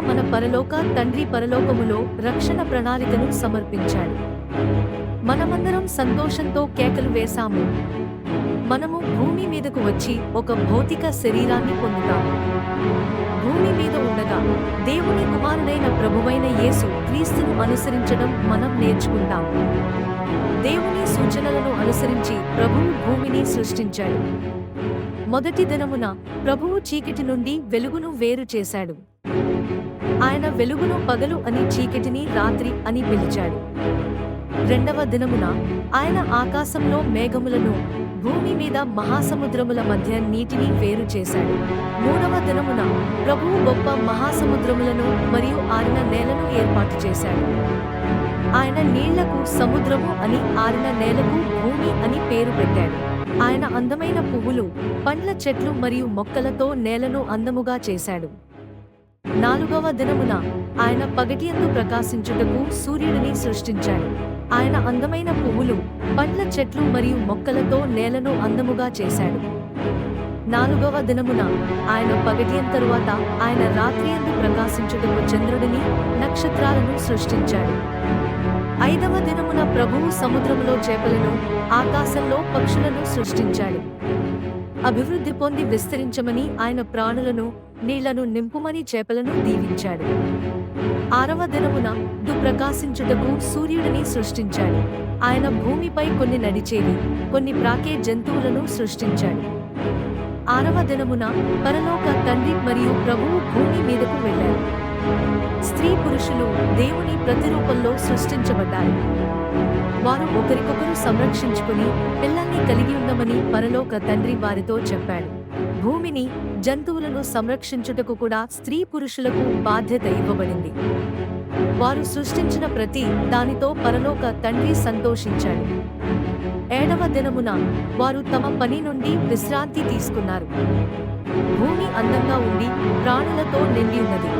మన పరలోక తండ్రి పరలోకములో రక్షణ ప్రణాళికను సమర్పించాడు. మనమందరం సంతోషంతో కేకలు వేశాము. మనము భూమి మీదకు వచ్చి ఒక భౌతిక శరీరాన్ని పొందుతాము. భూమి మీద ఉండగా దేవుని కుమారుడైన ప్రభువైన యేసు క్రీస్తును అనుసరించడం మనం నేర్చుకుంటాం దేవుని సూచనలను అనుసరించి ప్రభువు భూమిని సృష్టించాడు. మొదటి దినమున ప్రభువు చీకటి నుండి వెలుగును వేరు చేశాడు. ఆయన వెలుగును పగలు అని చీకటిని రాత్రి అని పిలిచాడు. రెండవ దినమున ఆయన ఆకాశంలో మేఘములను భూమి మీద మహాసముద్రముల మధ్య నీటిని వేరు చేశాడు. మూడవ దినమున ప్రభువు గొప్ప మహాసముద్రములను మరియు ఆరిన నేలను ఏర్పాటు చేశాడు. ఆయన నీళ్ళకు సముద్రము అని ఆరిన నేలకు భూమి అని పేరు పెట్టాడు. ఆయన అందమైన పువ్వులు పండ్ల చెట్లు మరియు మొక్కలతో నేలను అందముగా చేశాడు. నాలుగవ దినమున ఆయన పగటియందు ప్రకాశించుటకు సూర్యుడిని సృష్టించాడు. ఆయన అందమైన పువ్వులు పండ్ల చెట్లు మరియు మొక్కలతో నేలను అందముగా చేశాడు. నాలుగవ దినమున ఆయన పగటియం తరువాత ఆయన రాత్రియందు ప్రకాశించుటకు చంద్రుడిని నక్షత్రాలను సృష్టించాడు. ఐదవ దినమున ప్రభువు సముద్రములో చేపలను ఆకాశంలో పక్షులను సృష్టించాడు. అభివృద్ధి పొంది విస్తరించమని ఆయన ప్రాణులను నీళ్ళను నింపుమని చేపలను దీవించాడు. ఆరవ దినమున దుప్రకాశించుటకు సూర్యుడిని సృష్టించాడు. ఆయన భూమిపై కొన్ని నడిచేవి కొన్ని ప్రాకే జంతువులను సృష్టించాడు. ఆరవ దినమున పరలోక తండ్రి మరియు ప్రభువు భూమి మీదకు వెళ్ళారు. స్త్రీ పురుషులు దేవుని ప్రతిరూపంలో సృష్టించబడ్డారు. వారు ఒకరికొకరు సంరక్షించుకుని పిల్లల్ని కలిగి ఉండమని పరలోక తండ్రి వారితో చెప్పాడు. భూమిని జంతువులను సంరక్షించుటకు కూడా స్త్రీ పురుషులకు బాధ్యత ఇవ్వబడింది. వారు సృష్టించిన ప్రతి దానితో పరలోక తండ్రి సంతోషించాడు. ఏడవ దినమున వారు తమ పని నుండి విశ్రాంతి తీసుకున్నారు. భూమి అందంగా ఉండి ప్రాణులతో నిండి ఉన్నది.